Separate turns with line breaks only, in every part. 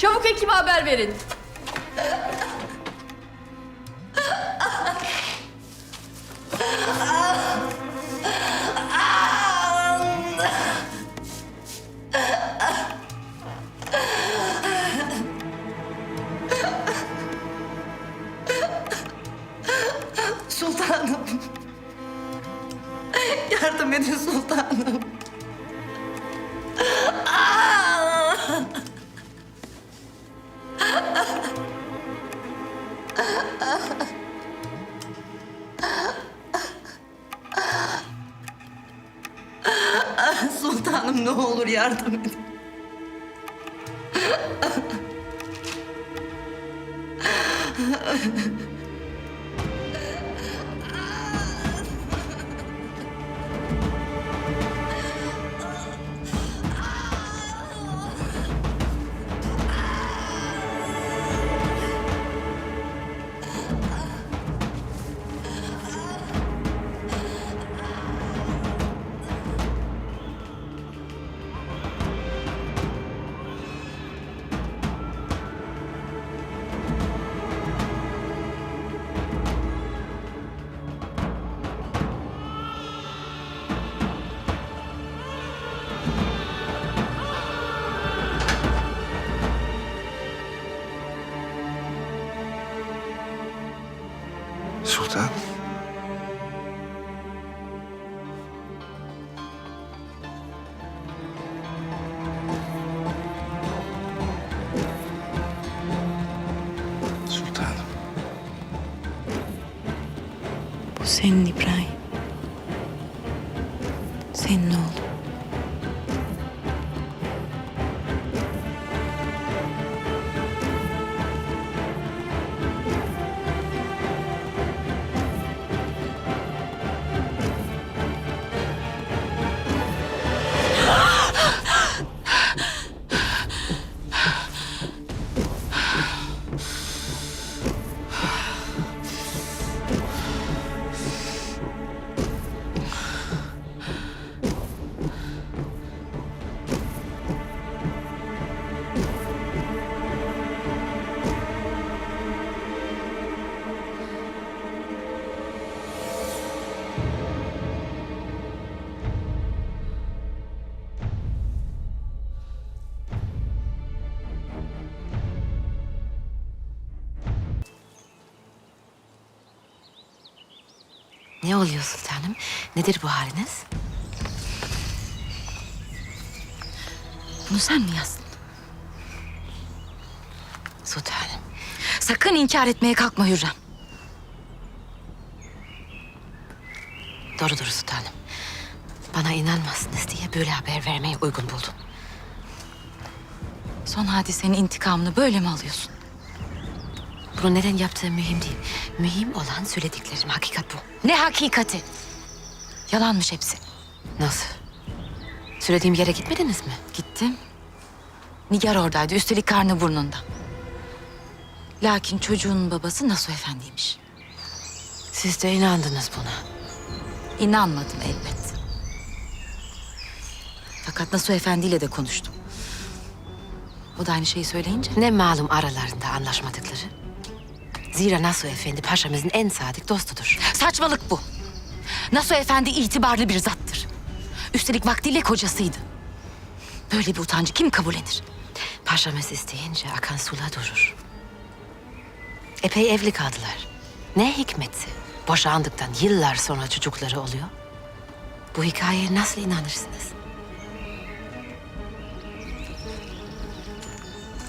Çabuk ekibe haber verin.
Sultanım. Yardım edin sultanım. Sultanım ne olur yardım edin.
Sultan. Sultanım.
Bu senin İbrahim. Senin oğlun.
Ne oluyor sultanım? Nedir bu haliniz?
Bunu sen mi yazdın?
Sultanım.
Sakın inkar etmeye kalkma Hürrem.
Doğrudur sultanım. Bana inanmazsınız diye böyle haber vermeyi uygun buldum.
Son hadisenin intikamını böyle mi alıyorsun?
Bunu neden yaptığım mühim değil. Mühim olan söylediklerim. Hakikat bu.
Ne hakikati? Yalanmış hepsi.
Nasıl? Söylediğim yere gitmediniz mi?
Gittim. Nigar oradaydı. Üstelik karnı burnunda. Lakin çocuğun babası Nasuh Efendi'ymiş.
Siz de inandınız buna.
İnanmadım elbet. Fakat Nasuh Efendi ile de konuştum. O da aynı şeyi söyleyince
Ne malum aralarında anlaşmadıkları. Zira Nasuh Efendi paşamızın en sadık dostudur.
saçmalık bu. Nasuh Efendi itibarlı bir zattır. Üstelik vaktiyle kocasıydı. Böyle bir utancı kim kabullenir?
Paşamız isteyince akan sula durur. Epey evli kaldılar. Ne hikmetse boşandıktan yıllar sonra çocukları oluyor. Bu hikayeye nasıl inanırsınız?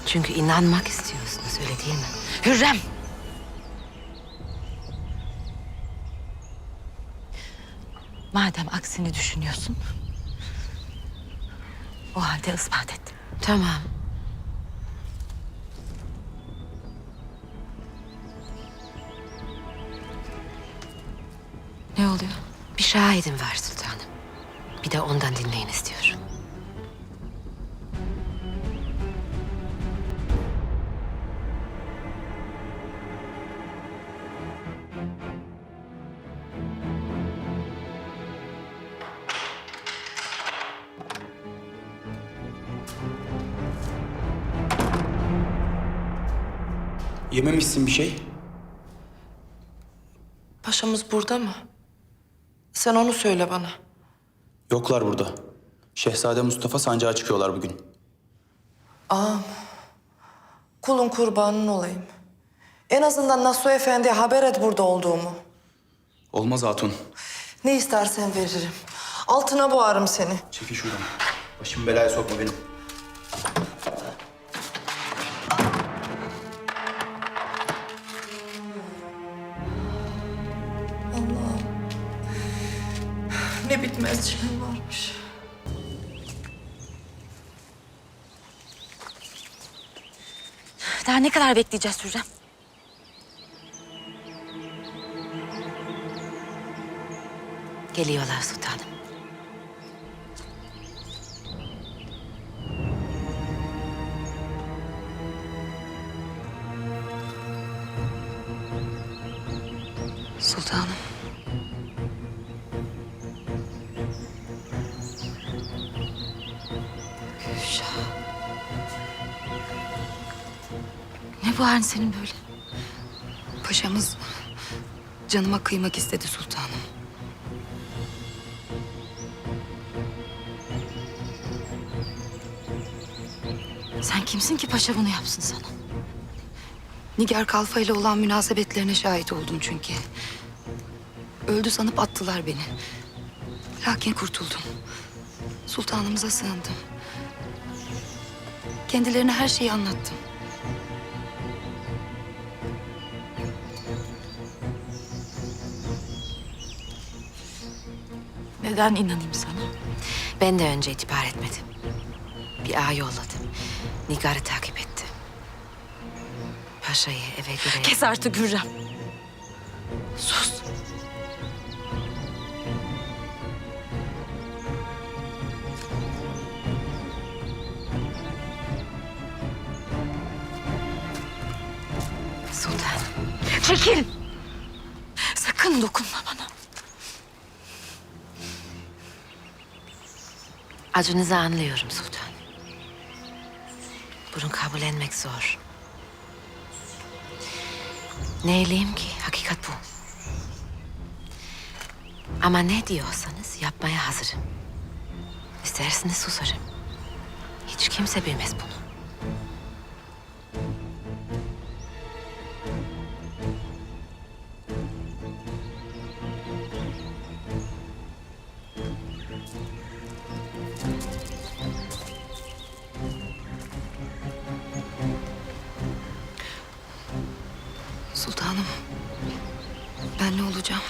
Çünkü inanmak istiyorsunuz öyle değil mi?
Hürrem! Madem aksini düşünüyorsun... ...o halde ispat et.
Tamam.
Ne oluyor?
Bir şahidim var sultanım. Bir de ondan dinleyin istiyorum.
Yememişsin bir şey.
Paşamız burada mı? Sen onu söyle bana.
Yoklar burada. Şehzade Mustafa sancağa çıkıyorlar bugün.
Kulun kurbanın olayım. En azından Nasuh Efendi'ye haber et burada olduğumu.
Olmaz hatun.
Ne istersen veririm. Altına boğarım seni.
Çekil şuradan. Başımı belaya sokma benim.
Çilem varmış.
Daha ne kadar bekleyeceğiz Hürrem?
Geliyorlar sultanım.
Sultanım. Bu halin senin böyle?
Paşamız canıma kıymak istedi sultanım.
Sen kimsin ki paşa bunu yapsın sana?
Nigar Kalfa ile olan münasebetlerine şahit oldum çünkü. Öldü sanıp attılar beni. Lakin kurtuldum. Sultanımıza sığındım. Kendilerine her şeyi anlattım.
Neden inanayım sana?
Ben de önce itibar etmedim. Bir ağ yolladım. Nigar'ı takip etti. Paşayı eve göre...
Kes artık Hürrem. Sus.
Sultanım.
Çekil. Sakın dokunma bana.
Acınızı anlıyorum sultanım. Bunu kabullenmek zor. Neyleyim ki? Hakikat bu. Ama ne diyorsanız yapmaya hazırım. İsterseniz susarım. Hiç kimse bilmez bunu.
Sultanım, ben ne olacağım?